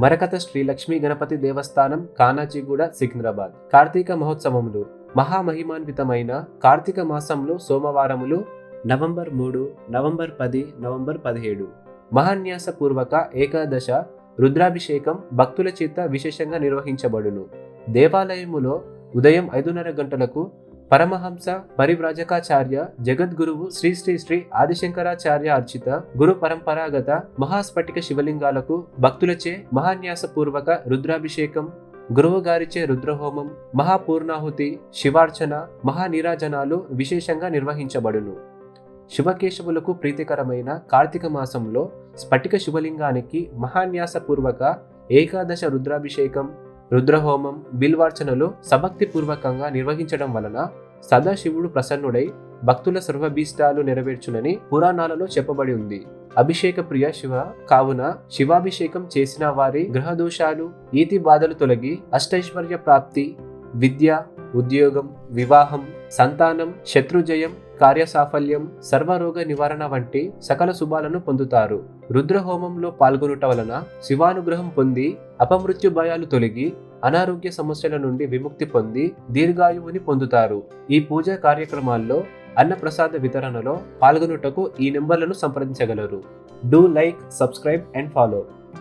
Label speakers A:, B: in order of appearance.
A: మరకత శ్రీ లక్ష్మీ గణపతి దేవస్థానం కానాజీగూడ సికింద్రాబాద్. కార్తీక మహోత్సవములు. మహామహిమాన్వితమైన కార్తీక మాసంలో సోమవారములు నవంబర్ మూడు నవంబర్ పది నవంబర్ పదిహేడు. మహాన్యాసపూర్వక ఏకాదశ రుద్రాభిషేకం భక్తుల చేత విశేషంగా నిర్వహించబడును. దేవాలయములో ఉదయం ఐదున్నర గంటలకు పరమహంస పరివ్రాజకాచార్య జగద్గురువు శ్రీ శ్రీ శ్రీ ఆదిశంకరాచార్య అర్చిత గురు పరంపరాగత మహాస్ఫటిక శివలింగాలకు భక్తులచే మహాన్యాసపూర్వక రుద్రాభిషేకం గురువుగారిచే రుద్రహోమం మహాపూర్ణాహుతి శివార్చన మహానీరాజనాలు విశేషంగా నిర్వహించబడును. శివకేశవులకు ప్రీతికరమైన కార్తీక మాసంలో స్ఫటిక శివలింగానికి మహాన్యాసపూర్వక ఏకాదశ రుద్రాభిషేకం రుద్రహోమం బిల్వార్చనలు సభక్తిపూర్వకంగా నిర్వహించడం వలన సదాశివుడు ప్రసన్నుడై భక్తుల సర్వభీష్టాలు నెరవేర్చునని పురాణాలలో చెప్పబడి ఉంది. అభిషేక ప్రియ శివ కావున శివాభిషేకం చేసిన వారి గ్రహదోషాలు ఈతి బాధలు తొలగి అష్టైశ్వర్య ప్రాప్తి విద్య ఉద్యోగం వివాహం సంతానం శత్రుజయం కార్యసాఫల్యం సర్వరోగ నివారణ వంటి సకల శుభాలను పొందుతారు. రుద్రహోమంలో పాల్గొనుట వలన శివానుగ్రహం పొంది అపమృత్యు భయాలు తొలగి అనారోగ్య సమస్యల నుండి విముక్తి పొంది దీర్ఘాయువుని పొందుతారు. ఈ పూజా కార్యక్రమాల్లో అన్నప్రసాద వితరణలో పాల్గొనుటకు ఈ నెంబర్లను సంప్రదించగలరు. Do like subscribe and follow.